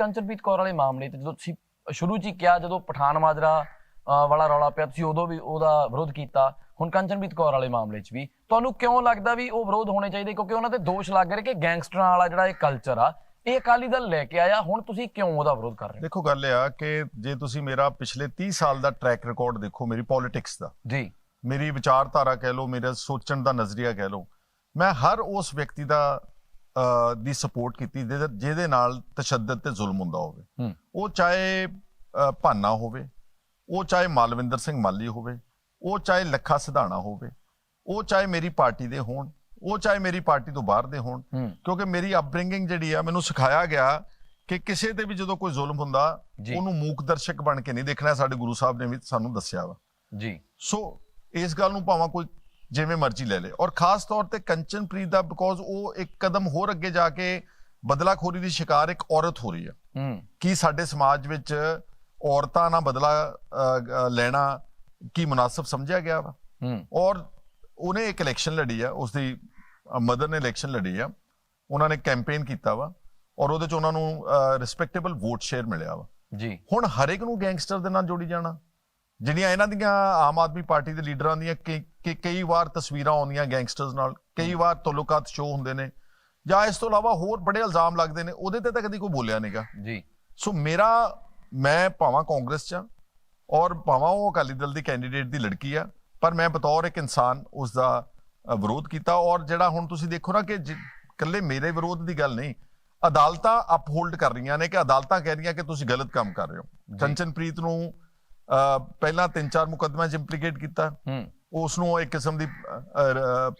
ਕੰਚਨਪ੍ਰੀਤ ਕੌਰ ਵਾਲੇ ਮਾਮਲੇ ਤੇ ਜਦੋਂ ਤੁਸੀਂ ਸ਼ੁਰੂ 'ਚ ਹੀ ਕਿਹਾ ਜਦੋਂ ਪਠਾਨ ਮਾਜਰਾ ਵਾਲਾ ਰੌਲਾ ਪਿਆ ਤੁਸੀਂ ਉਦੋਂ ਵੀ ਉਹਦਾ ਵਿਰੋਧ ਕੀਤਾ। ਹੁਣ ਕੰਚਨਪ੍ਰੀਤ ਕੌਰ ਵਾਲੇ ਮਾਮਲੇ 'ਚ ਵੀ। ਤੁਹਾਨੂੰ ਕਿਉਂ ਲੱਗਦਾ ਵੀ ਉਹ ਵਿਰੋਧ ਹੋਣੇ ਚਾਹੀਦੇ? ਕਿਉਂਕਿ ਉਹਨਾਂ ਤੇ ਦੋਸ਼ ਲੱਗ ਰਹੇ ਕਿ ਗੈਂਗਸਟਰਾਂ ਵਾਲਾ ਜਿਹੜਾ ਇਹ ਕਲਚਰ ਆ ਇਹ ਅਕਾਲੀ ਦਲ ਲੈ ਕੇ ਆਇਆ। ਹੁਣ ਤੁਸੀਂ ਕਿਉਂ ਉਹਦਾ ਵਿਰੋਧ ਕਰ ਰਹੇ ਹੋ? ਦੇਖੋ ਗੱਲ ਇਹ ਆ ਕਿ ਜੇ ਤੁਸੀਂ ਮੇਰਾ ਪਿਛਲੇ 30 ਸਾਲ ਦਾ ਟਰੈਕ ਰਿਕਾਰਡ ਦੇਖੋ ਮੇਰੀ ਪੋਲਿਟਿਕਸ ਦਾ। ਜੀ। ਮੇਰੀ ਵਿਚਾਰਧਾਰਾ ਕਹਿ ਲਓ ਮੇਰਾ ਸੋਚਣ ਦਾ ਨਜ਼ਰੀਆ ਕਹਿ ਲਓ ਮੈਂ ਹਰ ਉਸ ਵਿਅਕਤੀ ਦਾ ਦੀ ਸਪੋਰਟ ਕੀਤੀ ਜਿਹਦੇ ਨਾਲ ਤਸ਼ੱਦਦ ਤੇ ਜ਼ੁਲਮ ਹੁੰਦਾ ਹੋਵੇ। ਉਹ ਚਾਹੇ ਭਾਨਾ ਹੋਵੇ ਉਹ ਚਾਹੇ ਮਾਲਵਿੰਦਰ ਸਿੰਘ ਮਾਲੀ ਹੋਵੇ ਉਹ ਚਾਹੇ ਲੱਖਾ ਸਿਧਾਣਾ ਹੋਵੇ ਉਹ ਚਾਹੇ ਮੇਰੀ ਪਾਰਟੀ ਦੇ ਹੋਣ ਉਹ ਚਾਹੇ ਮੇਰੀ ਪਾਰਟੀ ਤੋਂ ਬਾਹਰ ਦੇ ਹੋਣ ਕਿਉਂਕਿ ਮੇਰੀ ਅਪਬ੍ਰਿੰਗਿੰਗ ਜਿਹੜੀ ਆ ਮੈਨੂੰ ਸਿਖਾਇਆ ਗਿਆ ਕਿ ਕਿਸੇ ਤੇ ਵੀ ਜਦੋਂ ਕੋਈ ਜ਼ੁਲਮ ਹੁੰਦਾ। ਉਹਨੂੰ ਮੂਕ ਦਰਸ਼ਕ ਬਣ ਕੇ ਨਹੀਂ ਦੇਖਣਾ ਸਾਡੇ ਗੁਰੂ ਸਾਹਿਬ ਨੇ ਵੀ ਸਾਨੂੰ ਦੱਸਿਆ ਵਾ। ਜੀ। ਸੋ ਇਸ ਗੱਲ ਨੂੰ ਭਾਵੇਂ ਕੋਈ ਜਿਵੇਂ ਮਰਜ਼ੀ ਲੈ ਲੇ। ਔਰ ਖਾਸ ਤੌਰ ਤੇ ਕੰਚਨਪ੍ਰੀਤ ਦਾ ਬਿਕੋਜ਼ ਉਹ ਇੱਕ ਕਦਮ ਹੋਰ ਅੱਗੇ ਜਾ ਕੇ ਬਦਲਾਖੋਰੀ ਦੀ ਸ਼ਿਕਾਰ ਇੱਕ ਔਰਤ ਹੋ ਰਹੀ ਹੈ। ਕੀ ਸਾਡੇ ਸਮਾਜ ਵਿੱਚ ਔਰਤਾਂ ਨਾਲ ਬਦਲਾ ਲੈਣਾ ਕੀ ਮੁਨਾਸਬ ਸਮਝਿਆ ਗਿਆ ਵਾ? ਔਰ ਉਹਨੇ ਇੱਕ ਇਲੈਕਸ਼ਨ ਲੜੀ ਆ ਉਸ ਦੀ ਮਦਰ ਨੇ ਇਲੈਕਸ਼ਨ ਲੜੀ ਆ। ਉਹਨਾਂ ਨੇ ਕੈਂਪੇਨ ਕੀਤਾ ਵਾ ਔਰ ਉਹਦੇ ਚ ਉਹਨਾਂ ਨੂੰ ਰਿਸਪੈਕਟੇਬਲ ਵੋਟ ਸ਼ੇਅਰ ਮਿਲਿਆ ਵਾ। ਜੀ। ਹੁਣ ਹਰ ਇੱਕ ਨੂੰ ਗੈਂਗਸਟਰ ਦੇ ਨਾਲ ਜੋੜੀ ਜਾਣਾ। ਜਿਹੜੀਆਂ ਇਹਨਾਂ ਦੀਆਂ ਆਮ ਆਦਮੀ ਪਾਰਟੀ ਦੇ ਲੀਡਰਾਂ ਦੀਆਂ ਕਿ ਕਈ ਵਾਰ ਤਸਵੀਰਾਂ ਆਉਂਦੀਆਂ ਗੈਂਗਸਟਰਸ ਨਾਲ ਕਈ ਵਾਰ ਤਲੁਕਾਤ ਸ਼ੋ ਹੁੰਦੇ ਨੇ ਜਾਂ ਇਸ ਤੋਂ ਇਲਾਵਾ ਹੋਰ ਬੜੇ ਇਲਜ਼ਾਮ ਲੱਗਦੇ ਨੇ ਉਹਦੇ ਤੇ ਤਾਂ ਕਦੀ ਕੋਈ ਬੋਲਿਆ ਨਹੀਂਗਾ ਜੀ। ਸੋ ਮੇਰਾ ਮੈਂ ਭਾਵਾਂ ਕਾਂਗਰਸ ਚ ਔਰ ਭਾਵਾਂ ਉਹ ਅਕਾਲੀ ਦਲ ਦੀ ਕੈਂਡੀਡੇਟ ਦੀ ਲੜਕੀ ਆ ਪਰ ਮੈਂ ਬਤੌਰ ਇੱਕ ਇਨਸਾਨ ਉਸ ਦਾ ਵਿਰੋਧ ਕੀਤਾ ਔਰ ਜਿਹੜਾ ਹੁਣ ਤੁਸੀਂ ਦੇਖੋ ਨਾ ਕਿ ਇਕੱਲੇ ਮੇਰੇ ਵਿਰੋਧ ਦੀ ਗੱਲ ਨਹੀਂ ਅਦਾਲਤਾਂ ਅਪਹੋਲਡ ਕਰ ਰਹੀਆਂ ਨੇ ਕਿ ਅਦਾਲਤਾਂ ਕਹਿ ਰਹੀਆਂ ਕਿ ਤੁਸੀਂ ਗਲਤ ਕੰਮ ਕਰ ਰਹੇ ਹੋ। ਕੰਚਨਪ੍ਰੀਤ ਨੂੰ ਪਹਿਲਾਂ ਤਿੰਨ ਚਾਰ ਮੁਕੱਦਮਿਆਂ 'ਚ ਇੰਪਲੀਕੇਟ ਕੀਤਾ। ਉਸ ਨੂੰ ਇੱਕ ਕਿਸਮ ਦੀ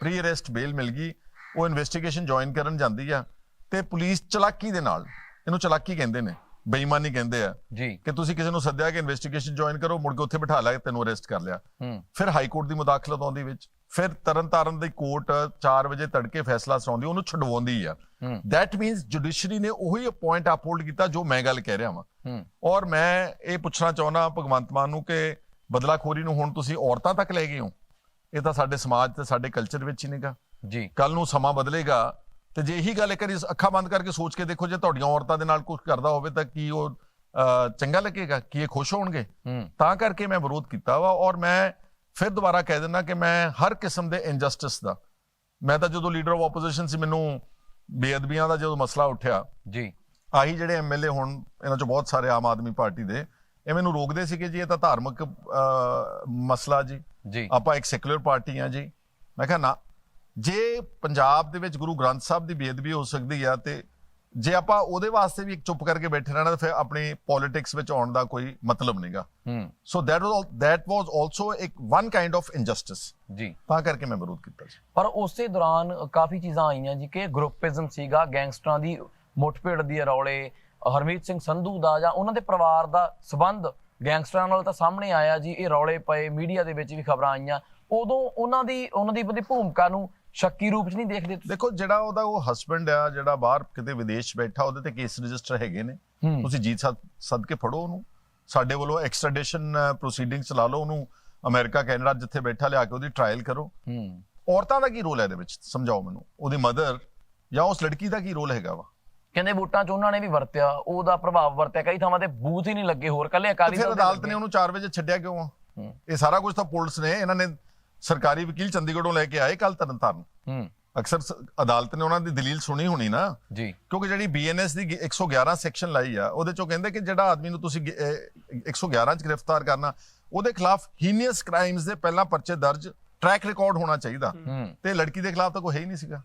ਪ੍ਰੀ ਅਰੈਸਟ ਬੇਲ ਮਿਲ ਗਈ। ਉਹ ਇਨਵੈਸਟੀਗੇਸ਼ਨ ਜੁਆਇਨ ਕਰਨ ਜਾਂਦੀ ਆ। ਤੇ ਪੁਲਿਸ ਚਲਾਕੀ ਦੇ ਨਾਲ ਇਹਨੂੰ ਚਲਾਕੀ ਕਹਿੰਦੇ ਨੇ। ਬੇਈਮਾਨੀ ਕਹਿੰਦੇ ਆ ਜੀ। ਕਿ ਤੁਸੀਂ ਕਿਸੇ ਨੂੰ ਸੱਦਿਆ ਕਿ ਇਨਵੈਸਟੀਗੇਸ਼ਨ ਜੁਆਇਨ ਕਰੋ ਮੁੜ ਕੇ ਉੱਥੇ ਬਿਠਾ ਲਿਆ ਤੈਨੂੰ ਅਰੈਸਟ ਕਰ ਲਿਆ। ਫਿਰ ਹਾਈ ਕੋਰਟ ਦੀ ਮੁਦਾਖਲਤ ਆਉਂਦੀ ਵਿੱਚ ਫਿਰ ਤਰਨਤਾਰਨ ਦੀ ਕੋਰਟ 4 ਵਜੇ ਤੜਕੇ ਫੈਸਲਾ ਸੁਣਾਉਂਦੀ ਉਹਨੂੰ ਛਡਵਾਉਂਦੀ ਆ। ਦੈਟ ਮੀਨਸ ਜੁਡੀਸ਼ਰੀ ਨੇ ਉਹੀ ਪੁਆਇੰਟ ਅਪਹੋਲਡ ਕੀਤਾ ਜੋ ਮੈਂ ਗੱਲ ਕਹਿ ਰਿਹਾ ਹੂੰ। ਔਰ ਮੈਂ ਇਹ ਪੁੱਛਣਾ ਚਾਹੁੰਦਾ ਭਗਵੰਤ ਮਾਨ ਨੂੰ ਕਿ ਬਦਲਾਖੋਰੀ ਨੂੰ ਹੁਣ ਤੁਸੀਂ ਔਰਤਾਂ ਤੱਕ ਲੈ ਗਏ ਹੋ? ਇਹ ਤਾਂ ਸਾਡੇ ਸਮਾਜ ਤੇ ਸਾਡੇ ਕਲਚਰ ਵਿੱਚ ਹੀ ਨਹੀਂਗਾ ਜੀ। ਕੱਲ ਨੂੰ ਸਮਾਂ ਬਦਲੇਗਾ ਤੇ ਜੇ ਇਹੀ ਗੱਲ ਇੱਕ ਵਾਰੀ ਅੱਖਾਂ ਬੰਦ ਕਰਕੇ ਸੋਚ ਕੇ ਦੇਖੋ ਜੇ ਤੁਹਾਡੀਆਂ ਔਰਤਾਂ ਦੇ ਨਾਲ ਕੁਝ ਕਰਦਾ ਹੋਵੇ ਤਾਂ ਕੀ ਉਹ ਚੰਗਾ ਲੱਗੇਗਾ? ਕੀ ਇਹ ਖੁਸ਼ ਹੋਣਗੇ? ਤਾਂ ਕਰਕੇ ਮੈਂ ਵਿਰੋਧ ਕੀਤਾ ਵਾ ਔਰ ਮੈਂ ਫਿਰ ਦੁਬਾਰਾ ਕਹਿ ਦਿੰਦਾ ਕਿ ਮੈਂ ਹਰ ਕਿਸਮ ਦੇ ਇਨਜਸਟਿਸ ਦਾ ਮੈਂ ਤਾਂ ਜਦੋਂ ਲੀਡਰ ਆਫ ਆਪੋਜੀਸ਼ਨ ਸੀ ਮੈਨੂੰ ਬੇਅਦਬੀਆਂ ਦਾ ਜਦੋਂ ਮਸਲਾ ਉੱਠਿਆ ਜੀ। ਆਹੀ ਜਿਹੜੇ ਐਮਐਲਏ ਹੁਣ ਇਹਨਾਂ ਚੋਂ ਬਹੁਤ ਸਾਰੇ ਆਮ ਆਦਮੀ ਪਾਰਟੀ ਦੇ ਇਹ ਮੈਨੂੰ ਰੋਕਦੇ ਸੀ ਕਿ ਜੀ ਇਹ ਤਾਂ ਧਾਰਮਿਕ ਮਸਲਾ ਜੀ। ਜੀ। ਆਪਾਂ ਇੱਕ ਸੈਕੂਲਰ ਪਾਰਟੀ ਆ ਜੀ। ਮੈਂ ਕਿਹਾ ਨਾ ਜੇ ਪੰਜਾਬ ਦੇ ਵਿੱਚ ਗੁਰੂ ਗ੍ਰੰਥ ਸਾਹਿਬ ਦੀ ਬੇਅਦਬੀ ਹੋ ਸਕਦੀ ਆ ਤੇ ਜੇ ਆਪਾਂ ਉਹਦੇ ਵਾਸਤੇ ਵੀ ਇੱਕ ਚੁੱਪ ਕਰਕੇ ਬੈਠੇ ਰਹਿਣਾ ਤਾਂ ਫਿਰ ਆਪਣੀ ਪੋਲਿਟਿਕਸ ਵਿੱਚ ਆਉਣ ਦਾ ਕੋਈ ਮਤਲਬ ਨਹੀਂਗਾ ਹੂੰ। So that was that was also ਇੱਕ ਵਨ ਕਾਈਂਡ ਆਫ ਇਨਜਸਟਿਸ ਜੀ। ਤਾਂ ਕਰਕੇ ਮੈਂ ਵਿਰੋਧ ਕੀਤਾ ਸੀ। ਪਰ ਉਸੇ ਦੌਰਾਨ ਕਾਫੀ ਚੀਜ਼ਾਂ ਆਈਆਂ ਜੀ ਕਿ ਗਰੁੱਪਿਜ਼ਮ ਸੀਗਾ ਗੈਂਗਸਟਰਾਂ ਦੀ ਮੁੱਠਭੇੜ ਦੀ ਰੌਲੇ ਹਰਮੀਤ ਸਿੰਘ ਸੰਧੂ ਦਾ ਜਾਂ ਉਹਨਾਂ ਦੇ ਪਰਿਵਾਰ ਦਾ ਸਬੰਧ ਗੈਂਗਸਟਰਾਂ ਨਾਲ ਤਾਂ ਸਾਹਮਣੇ ਆਇਆ ਜੀ ਇਹ ਰੌਲੇ ਪਏ ਮੀਡੀਆ ਦੇ ਵਿੱਚ ਵੀ ਖਬਰਾਂ ਆਈਆਂ। ਉਦੋਂ ਉਹਨਾਂ ਦੀ ਉਹਨਾਂ ਦੀ ਭੂਮਿਕਾ ਨੂੰ ਸ਼ੱਕੀ ਰੂਪ 'ਚ ਨਹੀਂ ਦੇਖਦੇ ਤੁਸੀਂ? ਦੇਖੋ ਜਿਹੜਾ ਉਹਦਾ ਉਹ ਹਸਬੰਡ ਆ ਜਿਹੜਾ ਬਾਹਰ ਕਿਤੇ ਵਿਦੇਸ਼ ਬੈਠਾ ਉਹਦੇ ਤੇ ਕੇਸ ਰਜਿਸਟਰ ਹੈਗੇ ਨੇ। ਤੁਸੀਂ ਜੀਤ ਸਦ ਸਦ ਕੇ ਫੜੋ ਉਹਨੂੰ। ਸਾਡੇ ਵੱਲੋਂ ਐਕਸਟ੍ਰੈਡੀਸ਼ਨ ਪ੍ਰੋਸੀਡਿੰਗਸ ਚਲਾ ਲਓ ਉਹਨੂੰ। ਅਮਰੀਕਾ ਕੈਨੇਡਾ ਜਿੱਥੇ ਬੈਠਾ ਲਿਆ ਕੇ ਉਹਦੀ ਟ੍ਰਾਇਲ ਕਰੋ। ਔਰਤਾਂ ਦਾ ਕੀ ਰੋਲ ਹੈ ਇਹਦੇ ਵਿੱਚ? ਸਮਝਾਓ ਮੈਨੂੰ। ਉਹਦੀ ਮਦਰ ਜਾਂ ਉਸ ਲੜਕੀ ਦਾ ਕੀ ਰੋਲ ਹੈਗਾ ਵਾ? ਕਹਿੰਦੇ ਵੋਟਾਂ 'ਚ ਉਹਨਾਂ ਨੇ ਵੀ ਵਰਤਿਆ ਉਹਦਾ ਪ੍ਰਭਾਵ ਵਰਤਿਆ। ਕਈ ਥਾਵਾਂ ਤੇ ਬੂਥ ਹੀ ਨਹੀਂ ਲੱਗੇ ਹੋਰ। ਕੱਲੇ ਅਕਾਲੀ ਦਲ ਦੇ ਅਦਾਲਤ। ਨੇ ਉਹਨੂੰ 4 ਵਜੇ ਛੱਡਿਆ ਕਿਉਂ ਆ? ਇਹ ਸਾਰਾ ਕੁਝ ਤਾਂ ਪੁਲਿਸ ਨੇ ਇਹਨਾਂ ਨੇ ਸਰਕਾਰੀ ਵਕੀਲ ਚੰਡੀਗੜ੍ਹੋਂ ਲੈ ਕੇ ਆਏ ਕੱਲ ਤਰਨਤਾਰਨ। ਹੂੰ। ਅਕਸਰ ਸ- ਅਦਾਲਤ ਨੇ ਉਹਨਾਂ ਦੀ ਦਲੀਲ ਸੁਣੀ ਹੋਣੀ ਨਾ। ਜੀ। ਕਿਉਂਕਿ ਜਿਹੜੀ ਬੀਐਨਐਸ ਦੀ 111 ਸੈਕਸ਼ਨ ਲਾਈ ਆ ਉਹਦੇ ਚੋਂ ਕਹਿੰਦੇ ਕਿ ਜਿਹੜਾ ਆਦਮੀ ਨੂੰ ਤੁਸੀਂ ਗ- ਅਹ 111 ਚ ਗ੍ਰਿਫਤਾਰ ਕਰਨਾ ਉਹਦੇ ਖਿਲਾਫ ਹੀਨੀਅਸ ਕ੍ਰਾਈਮਸ ਦੇ ਪਹਿਲਾਂ ਪਰਚੇ ਦਰਜ ਟਰੈਕ ਰਿਕਾਰਡ ਹੋਣਾ ਚਾਹੀਦਾ। ਹੂੰ। ਤੇ ਲੜਕੀ ਦੇ ਖਿਲਾਫ ਤਾਂ ਕੋਈ ਹੈ ਹੀ ਨਹੀਂ ਸੀਗਾ।